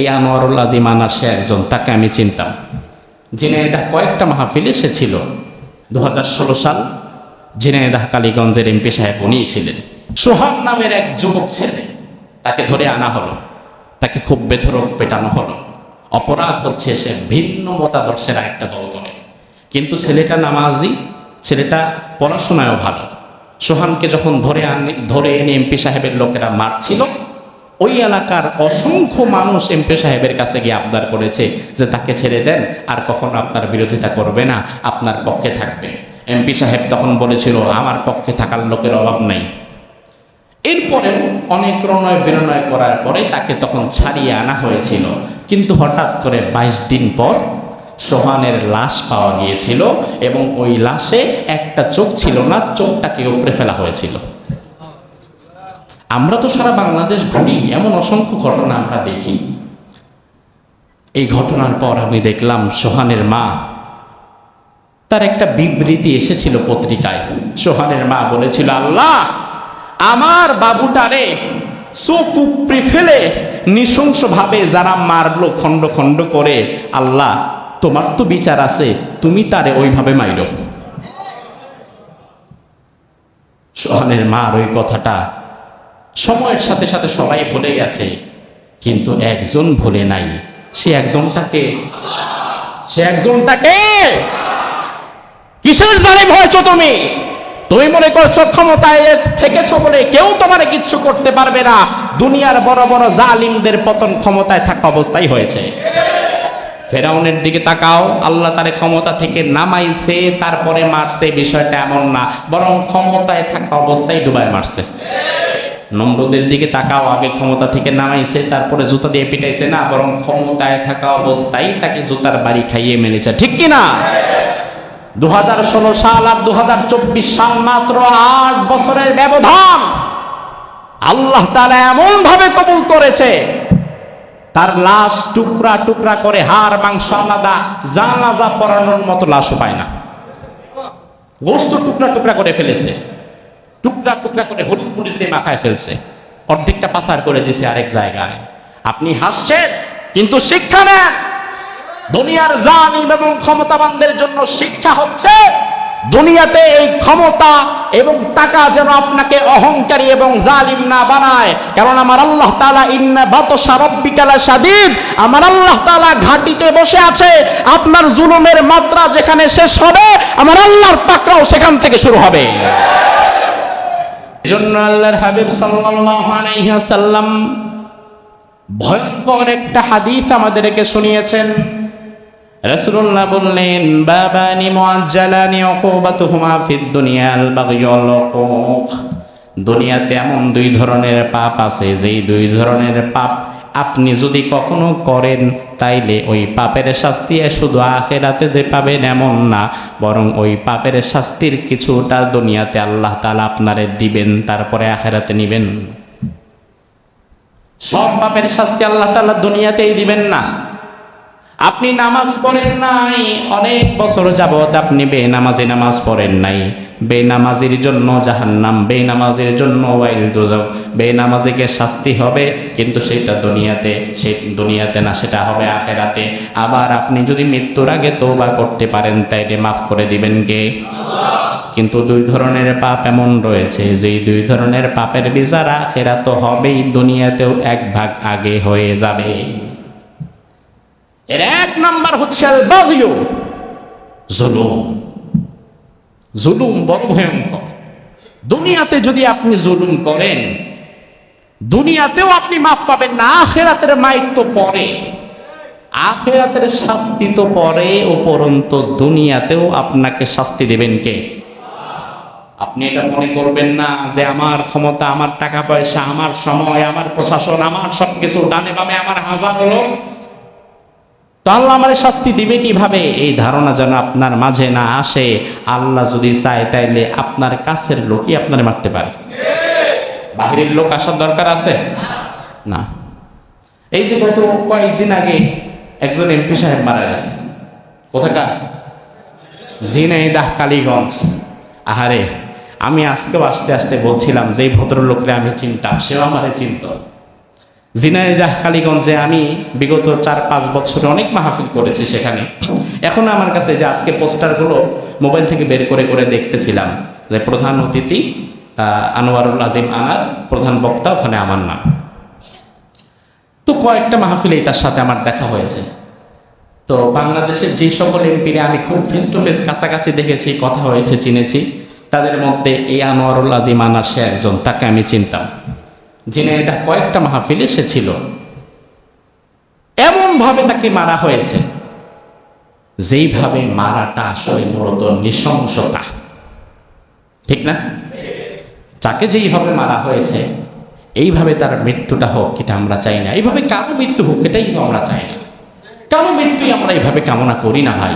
এই আনোয়ারুল আজিম আনার সে একজন, তাকে আমি চিনতাম। ঝিনাইদাহ কয়েকটা মাহফিল এসেছিল দু হাজার ষোলো সাল ঝিনাইদাহ কালীগঞ্জের এমপি সাহেব উনিই ছিলেন। সোহান নামের এক যুবক ছেলে, তাকে ধরে আনা হলো। তাকে খুব বেধরক পেটানো হলো। অপরাধ হচ্ছে সে ভিন্ন মতাদর্শের একটা দল করে কিন্তু ছেলেটা নামাজি, ছেলেটা পড়াশোনায়ও ভালো। সোহানকে যখন ধরে আনি, ধরে এনে এমপি সাহেবের লোকেরা মারছিল ওই এলাকার অসংখ্য মানুষ এমপি সাহেবের কাছে গিয়ে আবদার করেছে যে তাকে ছেড়ে দেন, আর কখনো আপনার বিরোধিতা করবে না, আপনার পক্ষে থাকবে। এমপি সাহেব তখন বলেছিল, আমার পক্ষে থাকার লোকের অভাব নেই। এরপরে অনেক প্রণয় বিনয় করার পরে তাকে তখন ছাড়িয়ে আনা হয়েছিল। কিন্তু হঠাৎ করে বাইশ দিন পর সোহানের লাশ পাওয়া গিয়েছিল এবং ওই লাশে একটা চোখ ছিল না, চোখটাকে উপড়ে ফেলা হয়েছিল। আমরা তো সারা বাংলাদেশ ঘুরি, এমন অসংখ্য ঘটনা আমরা দেখি। এই ঘটনার পর আমি দেখলাম সোহানের মা, তার একটা বিবৃতি এসেছিল পত্রিকায়। সোহানের মা বলেছিল, আল্লাহ, আমার বাবুটারে চোখ উপড়ে ফেলে নৃশংসভাবে যারা মারলো, খণ্ড খণ্ড করে, আল্লাহ, তোমার তো বিচার আছে, তুমি তারে ওইভাবে মাইরো। সোহানের মার ওই কথাটা সময়ের সাথে সাথে সবাই ভুলে গেছে। কিন্তু একজন ভুলে নাই। সে একজনটাকে সে একজনটাকে কিসের জালিম হয়েছ তুমি? তুমি মনে করছ ক্ষমতায় থেকেছো বলে কেউ তোমার কিচ্ছু করতে পারবে না। দুনিয়ার বড় বড় জালিমদের পতন ক্ষমতায় থাকা অবস্থায় হয়েছে। ফেরাউনের দিকে তাকাও। আল্লাহ তারে ক্ষমতা থেকে নামাইছে, তারপরে মারছে। বিষয়টা এমন না। বরং ক্ষমতায় থাকা অবস্থায় ডুবায় মারছে। নম্রদের দিকে তাকাও, আগে ক্ষমতা থেকে নামাইছে, তারপরে জুতা দিয়ে পিটাইছে না, বরং ক্ষমতায় থাকা অবস্থায় তাকে জুতার বাড়ি খাইয়ে মেলেছে ঠিক কি না দু হাজার ষোলো সাল আর দু হাজার চব্বিশ সাল মাত্র আট বছরের ব্যবধান। আল্লাহ তালা এমন ভাবে কবুল করেছে, তার লাশ টুকরা টুকরা করে হাড়, মাংস আলাদা, জানাজা পরানোর মতো লাশও পায় না। গোস্ত টুকরা টুকরা করে ফেলেছে। টুকরা টুকরা করে হলুদ মরিচ দিয়ে মাখায় ফেলছে। অর্ধেকটা পাচার করে দিছে আরেক জায়গায়। আপনি হাসছেন, কিন্তু শিক্ষা নেন। দুনিয়ার জালিম এবং ক্ষমতাবানদের জন্য শিক্ষা হচ্ছে, দুনিয়াতে এই ক্ষমতা এবং টাকা যেন আপনাকে অহংকারী এবং জালিম না বানায়। কারণ আমার আল্লাহ তালা ইন্না বাতসা রব্বিকালা সাদিদ আমার আল্লাহ তালা ঘাটিতে বসে আছে। আপনার জুলুমের মাত্রা যেখানে শেষ হবে, আমার আল্লাহর পাকড়াও সেখান থেকে শুরু হবে। জন্য আল্লাহর হাবিব সাল্লাম ভয়ঙ্কর একটা হাদিস আমাদেরকে শুনিয়েছেন। রসুল্লাহ বললেন, বাবানি মুআজ্জালানি উকুবাতুহুমা ফিদ দুনিয়াল বাগয়ুল দুনিয়াতে এমন দুই ধরনের পাপ আছে, যেই দুই ধরনের পাপ আপনি যদি কখনো করেন, তাইলে ওই পাপের শাস্তি শুধু আখেরাতে যে পাবেন এমন না, বরং ওই পাপের শাস্তির কিছুটা দুনিয়াতে আল্লাহ তালা আপনারে দিবেন, তারপরে আখেরাতে নিবেন। সব পাপের শাস্তি আল্লাহ তালা দুনিয়াতেই দিবেন না। আপনি নামাজ পড়েন নাই, অনেক বছর যাবৎ আপনি বেনামাজি নামাজ পড়েন নাই। বেনামাজির জন্য জাহান্নাম, বেনামাজির জন্য ওয়াইল দুজক বেনামাজিকে শাস্তি হবে, কিন্তু সেটা দুনিয়াতে সেই দুনিয়াতে না, সেটা হবে আখেরাতে। আবার আপনি যদি মৃত্যুর আগে তৌবা করতে পারেন, তাইলে মাফ করে দিবেন কে? কিন্তু দুই ধরনের পাপ এমন রয়েছে, যেই দুই ধরনের পাপের বিচার আখেরা তো হবেই, দুনিয়াতেও এক ভাগ আগে হয়ে যাবে। এর এক নাম্বার হচ্ছে জুলুম। জুলুম বড় ভয়ঙ্কর। দুনিয়াতে যদি আপনি জুলুম করেন, দুনিয়াতেও আপনি মাফ পাবেন না, আখেরাতের মাইক তো পরে। আখেরাতের শাস্তি তো পরে উপরন্ত দুনিয়াতেও আপনাকে শাস্তি দেবেন কে? আপনি এটা মনে করবেন না যে আমার ক্ষমতা, আমার টাকা পয়সা, আমার সময়, আমার প্রশাসন, আমার সবকিছু, ডানে বামে আমার হাজার লোক আল্লাহ আমার শাস্তি দিবে কীভাবে? এই ধারণা যেন আপনার মাঝে না আসে। আল্লাহ যদি চায় তাইলে আপনার কাছের লোকই আপনার মারতে পারে। বাহিরের লোক আসার দরকার আছে? না। এই যে গত কয়েকদিন আগে একজন এমপি সাহেব মারা গেছে। কোথাকার? ঝিনাইদাহ, কালীগঞ্জ। আহারে, আমি আজকেও আস্তে আস্তে বলছিলাম যে ভদ্রলোকরে আমি চিনতাম, সেও আমারে চিনত। জিনাইদাহ কালীগঞ্জে আমি বিগত চার, পাঁচ বছরে অনেক মাহফিল করেছি সেখানে। এখন আমার কাছে যে আজকে পোস্টারগুলো মোবাইল থেকে বের করে করে দেখতেছিলাম যে প্রধান অতিথি আনোয়ারুল আজিম আনার প্রধান বক্তা, ওখানে আমার নাম। তো কয়েকটা মাহফিলেই তার সাথে আমার দেখা হয়েছে। তো বাংলাদেশের যে সকল এমপিরে আমি খুব ফেস টু ফেস কাছাকাছি দেখেছি, কথা হয়েছে, চিনেছি, তাদের মধ্যে এই আনোয়ারুল আজিম আনার সে একজন, তাকে আমি চিনতাম। যিনি এটা কয়েকটা মাহফিলে এসেছিল। এমনভাবে তাকে মারা হয়েছে, যেইভাবে মারাটা আসলে মূলত নৃশংসতা। ঠিক না? যাকে যেইভাবে মারা হয়েছে, এইভাবে তার মৃত্যুটা হোক এটা আমরা চাই না। এইভাবে কারও মৃত্যু হোক এটাই তো আমরা চাই না। কারও মৃত্যুই আমরা এইভাবে কামনা করি না ভাই।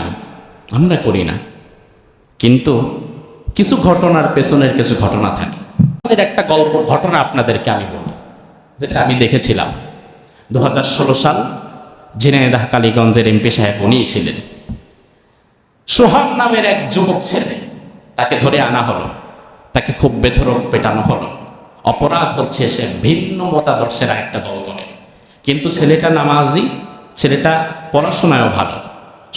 আমরা করি না। কিন্তু কিছু ঘটনার পেছনের কিছু ঘটনা থাকে। আমাদের একটা গল্প, ঘটনা আপনাদেরকে আমি বলি, যেটা আমি দেখেছিলাম। দু হাজার ষোলো সাল ঝিনাইদাহ কালীগঞ্জের এমপি সাহেব উনিই ছিলেন। সোহাগ নামের এক যুবক ছেলে, তাকে ধরে আনা হলো। তাকে খুব বেধরক পেটানো হলো। অপরাধ হচ্ছে সে ভিন্ন মতাদর্শের একটা দল করে কিন্তু ছেলেটা নামাজি, ছেলেটা পড়াশোনায়ও ভালো।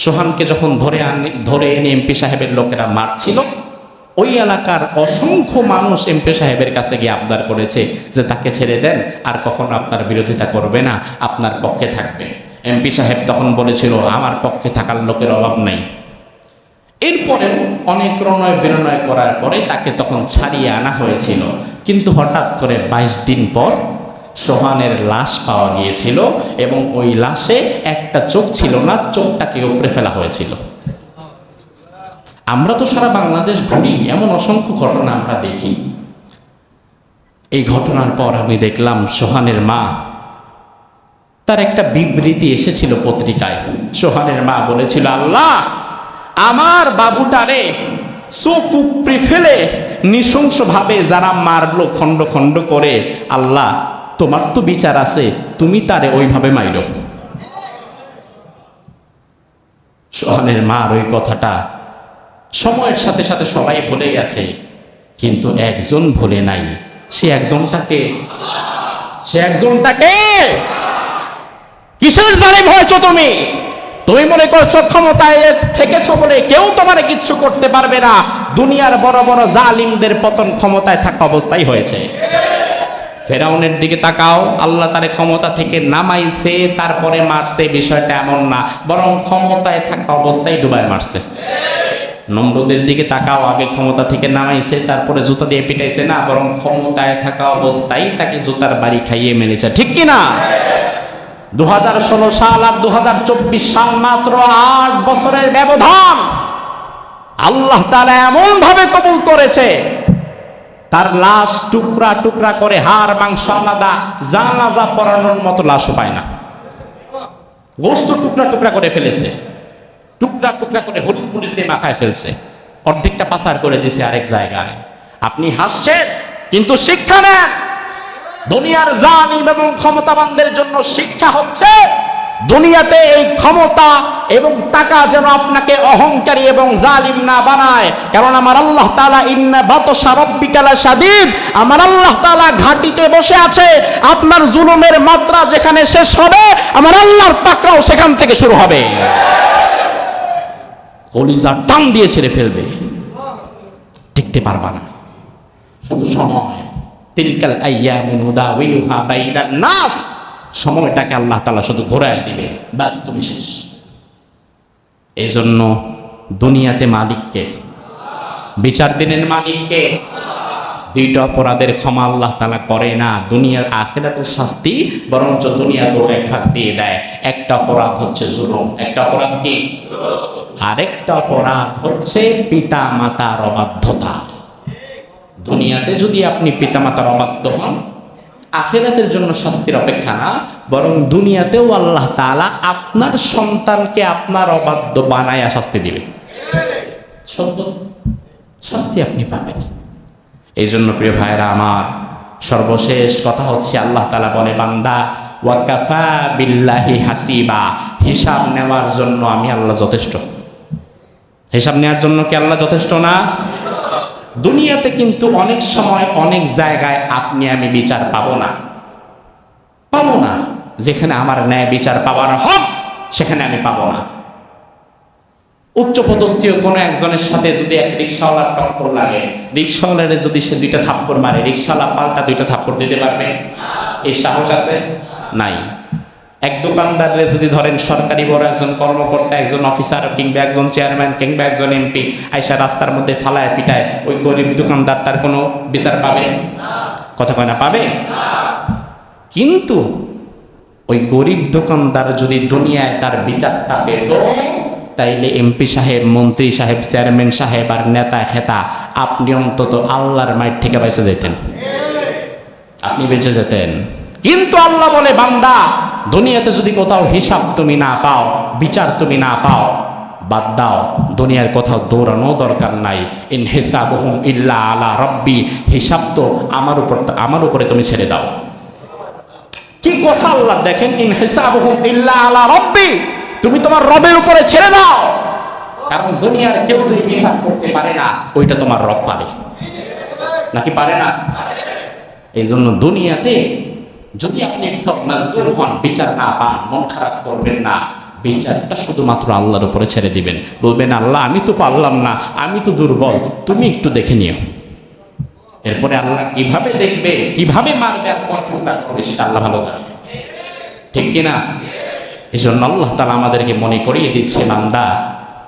সোহানকে যখন ধরে আনে, ধরে এনে এমপি সাহেবের লোকেরা মারছিল ওই এলাকার অসংখ্য মানুষ এমপি সাহেবের কাছে গিয়ে আবদার করেছে যে তাকে ছেড়ে দেন, আর কখনো আপনার বিরোধিতা করবে না, আপনার পক্ষে থাকবে। এমপি সাহেব তখন বলেছিল, আমার পক্ষে থাকার লোকের অভাব নেই। এরপরেও অনেক প্রণয় বিনয় করার পরে তাকে তখন ছাড়িয়ে আনা হয়েছিল। কিন্তু হঠাৎ করে বাইশ দিন পর সোহানের লাশ পাওয়া গিয়েছিল এবং ওই লাশে একটা চোখ ছিল না, চোখটাকে উপড়ে ফেলা হয়েছিল। আমরা তো সারা বাংলাদেশ ঘুরি, এমন অসংখ্য ঘটনা আমরা দেখি। এই ঘটনার পর আমি দেখলাম সোহানের মা, তার একটা বিবৃতি এসেছিল পত্রিকায়। সোহানের মা বলেছিল, আল্লাহ, আমার বাবুটারে চোখ উপড়ে ফেলে নৃশংসভাবে যারা মারলো খণ্ড খণ্ড করে, আল্লাহ, তোমার তো বিচার আছে, তুমি তারে ওইভাবে মাইরো। সোহানের মার ওই কথাটা সময়ের সাথে সাথে সবাই ভুলে গেছে। কিন্তু একজন ভুলে নাই। সে একজনটাকে সে একজনটাকে কিসের জালিম হয়েছ তুমি? তুমি মনে করছ ক্ষমতায় থেকেছো বলে কেউ তোমার কিচ্ছু করতে পারবে না। দুনিয়ার বড় বড় জালিমদের পতন ক্ষমতায় থাকা অবস্থায় হয়েছে। ফেরাউনের দিকে তাকাও। আল্লাহ তারে ক্ষমতা থেকে নামাইছে, তারপরে মারছে। বিষয়টা এমন না। বরং ক্ষমতায় থাকা অবস্থায় ডুবায় মারছে। নম্রদের দিকে তাকাও, আগে ক্ষমতা থেকে নামাইছে, তারপরে জুতা দিয়ে পিটাইছে না, বরং ক্ষমতায় থাকা অবস্থায় তাকে জুতার বাড়ি খাইয়ে মেরেছে। ঠিক কি না দু হাজার ষোলো সাল আর দু হাজার চব্বিশ সাল মাত্র আট বছরের ব্যবধান। আল্লাহ তালা এমন ভাবে কবুল করেছে, তার লাশ টুকরা টুকরা করে হাড়, মাংস, আলাদা জানাজা পরানোর মতো লাশও পায় না। গোস্ত টুকরা টুকরা করে ফেলেছে। টুকরা টুকরা করে হলুদ মরিচ দিয়ে মাখায় ফেলছে। অর্ধেকটা পাচার করে দিছে আরেক জায়গায়। আপনি হাসছেন, কিন্তু শিক্ষা নেন। দুনিয়ার জালিম এবং ক্ষমতাবানদের জন্য শিক্ষা হচ্ছে, দুনিয়াতে এই ক্ষমতা এবং টাকা যেন আপনাকে অহংকারী এবং জালিম না বানায়। কারণ আমার আল্লাহ তালা ইন্না বাতসা রব্বিকালা সাদিদ আমার আল্লাহ তালা ঘাটিতে বসে আছে। আপনার জুলুমের মাত্রা যেখানে শেষ হবে, আমার আল্লাহর পাকড়াও সেখান থেকে শুরু হবে। কলিজা টান দিয়ে ছেড়ে ফেলবে। টিকতে পারবা না। শুধু সময়। তিলকাল আইয়ামু নুদাউিলুহা বাইনান নাস। সময়টাকে আল্লাহ তালা শুধু ঘোরায় দিবে। ব্যাস, তুমি শেষ। এজন্য জন্য দুনিয়াতে মালিককে, বিচার দিনের মালিককে দুইটা অপরাধের ক্ষমা আল্লাহ তালা করে না। দুনিয়ার আখেরাতের শাস্তি বরঞ্চ দুনিয়াতেও এক ভাগ দিয়ে দেয়। একটা অপরাধ হচ্ছে জুলুম। একটা অপরাধ কি? আরেকটা অপরাধ হচ্ছে পিতা মাতার অবাধ্যতা। দুনিয়াতে যদি আপনি পিতামাতার অবাধ্য হন, আখেরাতের জন্য শাস্তির অপেক্ষা না, বরং দুনিয়াতেও আল্লাহ তাআলা আপনার সন্তানকে আপনার অবাধ্য বানায়া শাস্তি দিবে। সত্য? শাস্তি আপনি পাবেন। এই জন্য প্রিয় ভাইরা আমার সর্বশেষ কথা হচ্ছে আল্লাহ তালা বলে, বান্দা ওয়াকাফা বিল্লাহি হাসিবা। হিসাব নেওয়ার জন্য আমি আল্লাহ যথেষ্ট। হিসাব নেওয়ার জন্য কি আল্লাহ যথেষ্ট না? দুনিয়াতে কিন্তু অনেক সময় অনেক জায়গায় আপনি আমি বিচার পাবো না। পাবো না। যেখানে আমার ন্যায় বিচার পাওয়ার হক, সেখানে আমি পাবো না। উচ্চপদস্থীয় কোনো একজনের সাথে যদি এক রিক্সাওয়ালার টক্কর লাগে, রিক্সাওয়ালারে যদি সে দুইটা থাপ্পড় মারে, রিক্সাওয়ালা পাল্টা দুইটা থাপ্পড় দিতে পারবে? এই সাহস আছে? নাই। এক দোকানদারে যদি ধরেন সরকারি বড় একজন কর্মকর্তা, একজন অফিসার কিংবা একজন চেয়ারম্যান কিংবা একজন এমপি আইসা রাস্তার মধ্যে ফালায় পিটায়, ওই গরিব দোকানদার তার কোনো বিচার পাবে? কথা কয় না, পাবে? কিন্তু ওই গরিব দোকানদার যদি দুনিয়ায় তার বিচারটা পেত তাইলে এমপি সাহেব, মন্ত্রী সাহেব, চেয়ারম্যান সাহেব আর নেতা খেতা, আপনি অন্তত আল্লাহর মাইট থেকে বেঁচে যেতেন আপনি বেঁচে যেতেন। কিন্তু আল্লাহ বলে, বান্দা, দুনিয়াতে যদি কোথাও হিসাব তুমি না পাও, বিচার তুমি না পাও, বাদ দাও, দুনিয়ার কোথাও দৌড়ানো দরকার নাই। ইন হিসাব হুম ইল্লা আলা রব্বি, হিসাব তো আমার উপর, আমার উপরে তুমি ছেড়ে দাও। কি কথা আল্লাহ দেখেন? ইন হিসাবহুম ইল্লা আলা রব্বি। তুমি তোমার রবের উপরে ছেড়ে দাও। কারণ দুনিয়ার কেউ যে হিসাব করতে পারে না, ওইটা তোমার রব পারে নাকি পারে না? এই জন্য দুনিয়াতে যদি আপনি একটু মাজদুর হন, বিচার না পান, মন খারাপ করবেন না, বিচারটা শুধুমাত্র আল্লাহর উপরে ছেড়ে দিবেন। বলবেন, আল্লাহ, আমি তো পারলাম না, আমি তো দুর্বল, তুমি একটু দেখে নিও। এরপরে আল্লাহ কীভাবে দেখবে, কীভাবে মানবে সেটা আল্লাহ ভালো জানে। ঠিক কিনা? এই জন্য আল্লাহ তালা আমাদেরকে মনে করিয়ে দিচ্ছে, বান্দা,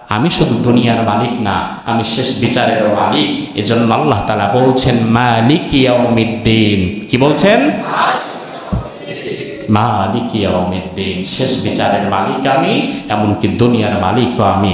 আমি শুধু দুনিয়ার মালিক না, আমি শেষ বিচারের মালিক। এজন্য আল্লাহ তালা বলছেন, মালিক ইয়াউমিদ্দিন। কি বলছেন? মালিক ইয়াউমিদ্দিন। শেষ বিচারের মালিক আমি, এমনকি দুনিয়ার মালিকও আমি।